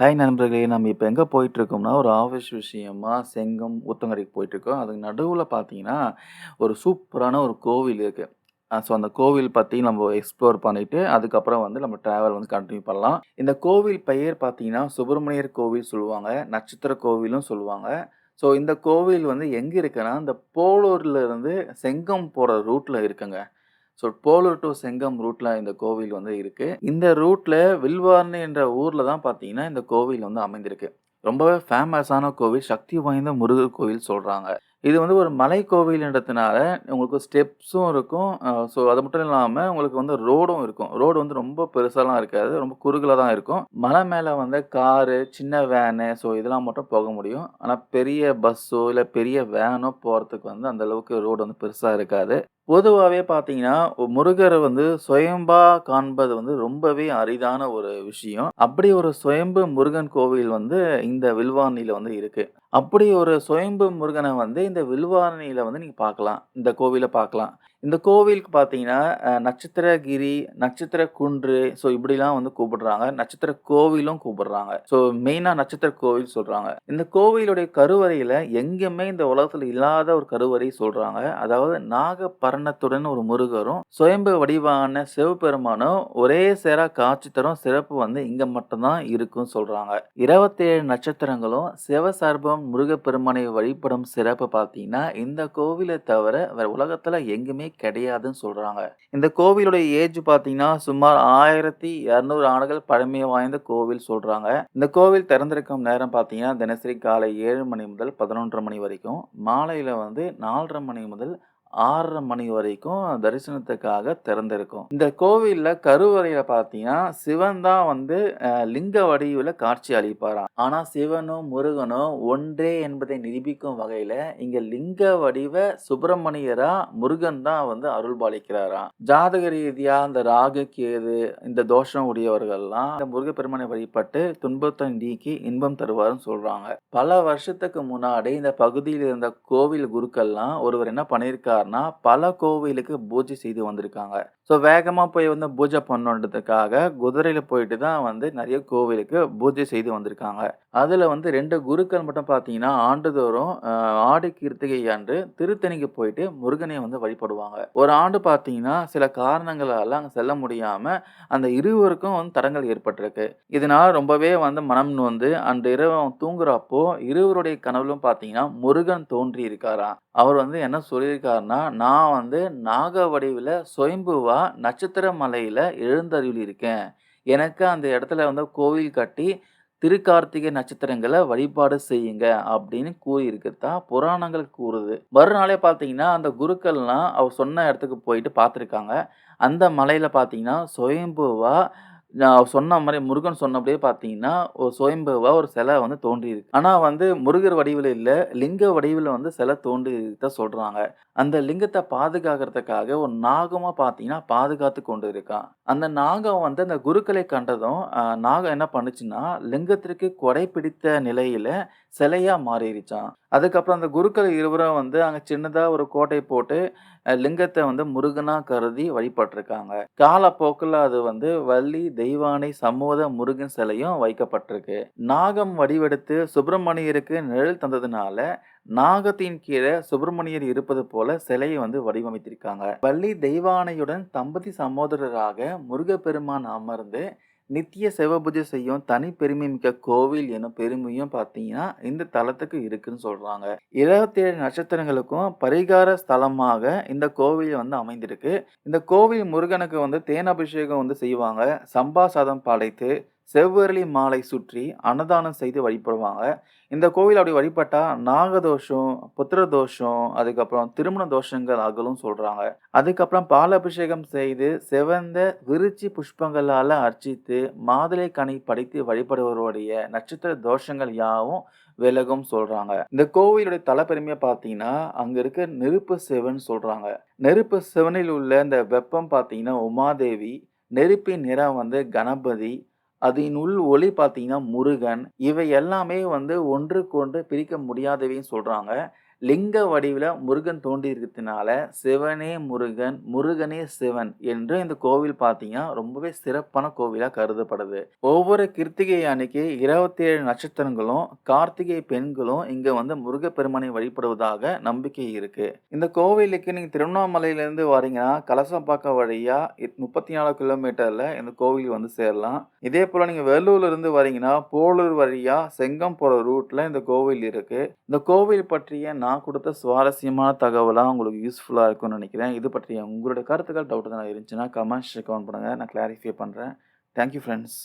Hi நண்பர்களே! நம்ம இப்போ எங்கே போயிட்டுருக்கோம்னா, ஒரு ஆஃபீஸ் விஷயமா செங்கம், ஊத்தங்கரைக்கு போயிட்டுருக்கோம். அதுக்கு நடுவில் பார்த்தீங்கன்னா, ஒரு சூப்பரான ஒரு கோவில் இருக்குது ஸோ அந்த கோவில் பற்றி நம்ம எக்ஸ்ப்ளோர் பண்ணிவிட்டு அதுக்கப்புறம் வந்து நம்ம ட்ராவல் வந்து கண்டினியூ பண்ணலாம். இந்த கோவில் பெயர் பார்த்தீங்கன்னா, சுப்பிரமணியர் கோவில் சொல்லுவாங்க. நட்சத்திர கோவிலும் சொல்லுவாங்க. ஸோ இந்த கோவில் வந்து எங்கே இருக்குன்னா, இந்த போலூர்லேருந்து செங்கம் போகிற ரூட்டில் இருக்குங்க. ஸோ போலூர் டு செங்கம் ரூட்ல இந்த கோவில் வந்து இருக்கு. இந்த ரூட்ல வில்வார்னு என்ற ஊர்ல தான் பார்த்தீங்கன்னா, இந்த கோவில் வந்து அமைந்திருக்கு. ரொம்பவே ஃபேமஸான கோவில். சக்தி வாய்ந்த முருகர் கோவில் சொல்றாங்க. இது வந்து ஒரு மலை கோவில்ன்றதுனால, உங்களுக்கு ஸ்டெப்ஸும் இருக்கும். ஸோ அது மட்டும் இல்லாமல் உங்களுக்கு வந்து ரோடும் இருக்கும். ரோடு வந்து ரொம்ப பெருசாலாம் இருக்காது. ரொம்ப குறுகலா தான் இருக்கும். மலை மேலே வந்து காரு, சின்ன வேனு ஸோ இதெல்லாம் மட்டும் போக முடியும். ஆனால் பெரிய பஸ்ஸோ, இல்லை பெரிய வேனோ போகிறதுக்கு வந்து அந்த அளவுக்கு ரோடு வந்து பெருசாக இருக்காது. பொதுவாகவே பார்த்தீங்கன்னா, முருகரை வந்து சுயம்பா காண்பது வந்து ரொம்பவே அரிதான ஒரு விஷயம். அப்படி ஒரு சுயம்பு முருகன் கோவில் வந்து இந்த வில்வாணியில் வந்து இருக்குது அப்படி ஒரு சுயம்பு முருகனை வந்து இந்த வில்வார்ணியில வந்து நீங்க பார்க்கலாம். இந்த கோவிலை பார்க்கலாம். இந்த கோவிலுக்கு பார்த்தீங்கன்னா, நட்சத்திரகிரி, நட்சத்திர குன்று ஸோ இப்படிலாம் வந்து கூப்பிடுறாங்க. நட்சத்திர கோவிலும் கூப்பிடுறாங்க. ஸோ மெயினாக நட்சத்திர கோவில் சொல்கிறாங்க இந்த கோவிலுடைய கருவறையில் எங்கேயுமே இந்த உலகத்தில் இல்லாத ஒரு கருவறை சொல்கிறாங்க அதாவது நாகபரணத்துடன் ஒரு முருகரும், சுயம்பு வடிவான சிவபெருமானும் ஒரே சேரா காட்சி தரும் சிறப்பு வந்து இங்கே மட்டும்தான் இருக்கும்னு சொல்கிறாங்க இருபத்தேழு நட்சத்திரங்களும் சிவசர்ப்பம் முருகப்பெருமானை வழிபடும் சிறப்பு பார்த்தீங்கன்னா, இந்த கோவிலை தவிர வேறு உலகத்தில் எங்குமே கிடையாதுன்னு சொல்றாங்க. இந்த கோவிலுடைய ஏஜ் பார்த்தீங்கன்னா, சுமார் 1200 ஆண்டுகள் பழமை வாய்ந்த கோவில் சொல்றாங்க. இந்த கோவில் திறந்திருக்கும் நேரம் பார்த்தீங்கன்னா, தினசரி காலை ஏழு மணி முதல் 11:30 மணி வரைக்கும், மாலையில வந்து 4:30 மணி முதல் ஆறரை மணி வரைக்கும் தரிசனத்துக்காக திறந்திருக்கும். இந்த கோவிலில் கருவறையில் பார்த்தீங்கன்னா, சிவன் தான் வந்து லிங்க வடிவில் காட்சி அளிப்பாராம். ஆனால் சிவனும், முருகனும் ஒன்றே என்பதை நிரூபிக்கும் வகையில் இங்கே லிங்க வடிவ சுப்பிரமணியரா முருகன் தான் வந்து அருள்பாலிக்கிறாராம். ஜாதக ரீதியாக இந்த ராகு, கேது இந்த தோஷம் உடையவர்கள்லாம் இந்த முருகப்பெருமனை வழிபட்டு துன்பத்தை நீக்கி இன்பம் தருவாருன்னு சொல்கிறாங்க பல வருஷத்துக்கு முன்னாடி இந்த பகுதியில் இருந்த கோவில் குருக்கள்லாம் ஒருவர் என்ன பண்ணியிருக்காருன்னா, பல கோவிலுக்கு பூஜை செய்து வந்திருக்காங்க. ஸோ வேகமாக போய் வந்து பூஜை பண்ணணுன்றதுக்காக குதிரையில் போயிட்டு தான் வந்து நிறைய கோவிலுக்கு பூஜை செய்து வந்திருக்காங்க. அதில் வந்து ரெண்டு குருக்கள் மட்டும் பார்த்தீங்கன்னா, ஆண்டுதோறும் ஆடி கிருத்திகை அன்று திருத்தணிக்கு போயிட்டு முருகனை வந்து வழிபடுவாங்க. ஒரு ஆண்டு பார்த்தீங்கன்னா, சில காரணங்களால அங்கே செல்ல முடியாமல் அந்த இருவருக்கும் வந்து தடங்கல் ஏற்பட்டிருக்கு. இதனால் ரொம்பவே வந்து மனம் நோந்து அன்று இரவு தூங்குறப்போ, இருவருடைய கனவிலும் பார்த்தீங்கன்னா, முருகன் தோன்றி இருக்காராம். அவர் வந்து என்ன சொல்லியிருக்காருன்னா, "நான் வந்து நாக வடிவில சொயம்புவா நட்சத்திர மலையில எழுந்தருளியிருக்கேன். எனக்கு அந்த இடத்துல வந்து கோவில் கட்டி திருக்கார்த்திகை நட்சத்திரங்கள வழிபாடு செய்யுங்க." அப்படின்னு கூறியிருக்கிறதா புராணங்கள் கூறுது. மறுநாளே பார்த்தீங்கன்னா, அந்த குருக்கள்லாம் அவர் சொன்ன இடத்துக்கு போயிட்டு பார்த்துருக்காங்க. அந்த மலையில பார்த்தீங்கன்னா, சுயம்புவா நான் சொன்ன மாதிரி முருகன் சொன்னபடியே பார்த்தீங்கன்னா, ஒரு சுயம்புவா ஒரு சிலை வந்து தோன்றியிருக்கு. ஆனால் வந்து முருகர் வடிவில் இல்லை லிங்க வடிவில் வந்து சிலை தோன்றியிருக்க சொல்கிறாங்க அந்த லிங்கத்தை பாதுகாக்கிறதுக்காக ஒரு நாகமாக பார்த்தீங்கன்னா, பாதுகாத்து கொண்டு இருக்கான் அந்த நாகம் வந்து அந்த குருக்களை கண்டதும், நாகம் என்ன பண்ணுச்சுன்னா, லிங்கத்திற்கு கொடை பிடித்த நிலையில் சிலையாக மாறிடுச்சான் அதுக்கப்புறம் அந்த குருக்கள் இருவரும் வந்து அங்கே சின்னதாக ஒரு கோட்டை போட்டு, லிங்கத்தை வந்து முருகனாக கருதி வழிபட்டிருக்காங்க காலப்போக்கில் அது வந்து வள்ளி, தெய்வானை, சமூக முருகன் சிலையும் வைக்கப்பட்டிருக்கு. நாகம் வடிவெடுத்து சுப்பிரமணியருக்கு நிழல் தந்ததுனால, நாகத்தின் கீழே சுப்பிரமணியர் இருப்பது போல சிலையை வந்து வடிவமைத்திருக்காங்க. வள்ளி தெய்வானையுடன் தம்பதி சகோதரராக முருகப்பெருமான் அமர்ந்து நித்திய சிவபூஜை செய்யும் தனி பெருமை மிக்க கோவில் எனும் பெருமையும் பார்த்தீங்கன்னா, இந்த தலத்துக்கு இருக்குன்னு சொல்கிறாங்க இருபத்தி ஏழு நட்சத்திரங்களுக்கும் பரிகார ஸ்தலமாக இந்த கோவில் வந்து அமைந்திருக்கு. இந்த கோவில் முருகனுக்கு வந்து தேன் அபிஷேகம் வந்து செய்வாங்க. சம்பா சாதம் படைத்து, செவ்வரளி மாலை சுற்றி அன்னதானம் செய்து வழிபடுவாங்க. இந்த கோவில் அப்படி வழிபட்டா நாகதோஷம், புத்திர தோஷம், அதுக்கப்புறம் திருமண தோஷங்கள் ஆகலும் சொல்றாங்க. அதுக்கப்புறம் பால் அபிஷேகம் செய்து, செவந்த விருச்சி புஷ்பங்களால அர்ச்சித்து, மாதுளை கனி படைத்து வழிபடுபவருடைய நட்சத்திர தோஷங்கள் யாவும் விலகும் சொல்றாங்க. இந்த கோவிலுடைய தலைப்பெருமையை பார்த்தீங்கன்னா, அங்க இருக்க நெருப்பு சிவன் சொல்றாங்க. நெருப்பு சிவனில் உள்ள இந்த வெப்பம் பார்த்தீங்கன்னா, உமாதேவி, நெருப்பின் நிறம் வந்து கணபதி, அதனுள் ஒளி பார்த்தீங்கன்னா முருகன். இவை எல்லாமே வந்து ஒன்றுக்கொன்று பிரிக்க முடியாதவைன்னு சொல்கிறாங்க லிங்க வடிவில் முருகன் தோண்டி இருக்கிறதுனால சிவனே முருகன், முருகனே சிவன் என்று இந்த கோவில் பார்த்தீங்கன்னா, ரொம்பவே சிறப்பான கோவிலாக கருதப்படுது. ஒவ்வொரு கிருத்திகை அன்னைக்கு 27 நட்சத்திரங்களும், கார்த்திகை பெண்களும் இங்கே வந்து முருகப்பெருமானை வழிபடுவதாக நம்பிக்கை இருக்கு. இந்த கோவிலுக்கு நீங்கள் திருவண்ணாமலையிலேருந்து வரீங்கன்னா, கலசம்பாக்கம் வழியாக முப்பத்தி நாலு கிலோமீட்டரில் இந்த கோவில் வந்து சேரலாம். இதே போல் நீங்கள் வேலூர்லேருந்து வரீங்கன்னா, போலூர் வழியாக செங்கம் போகிற ரூட்டில் இந்த கோவில் இருக்குது இந்த கோவில் பற்றிய நான் கொடுத்த சுவாரஸ்யமான தகவலாக உங்களுக்கு யூஸ்ஃபுல்லாக இருக்கும்னு நினைக்கிறேன். இது பற்றிய உங்களோட கருத்துக்கள் டவுட் தான் இருந்துச்சுன்னா கமெண்ட்ஸ் கவுண்ட் பண்ணுங்கள் நான் கிளாரிஃபை பண்ணுறேன் தேங்க்யூ ஃப்ரெண்ட்ஸ்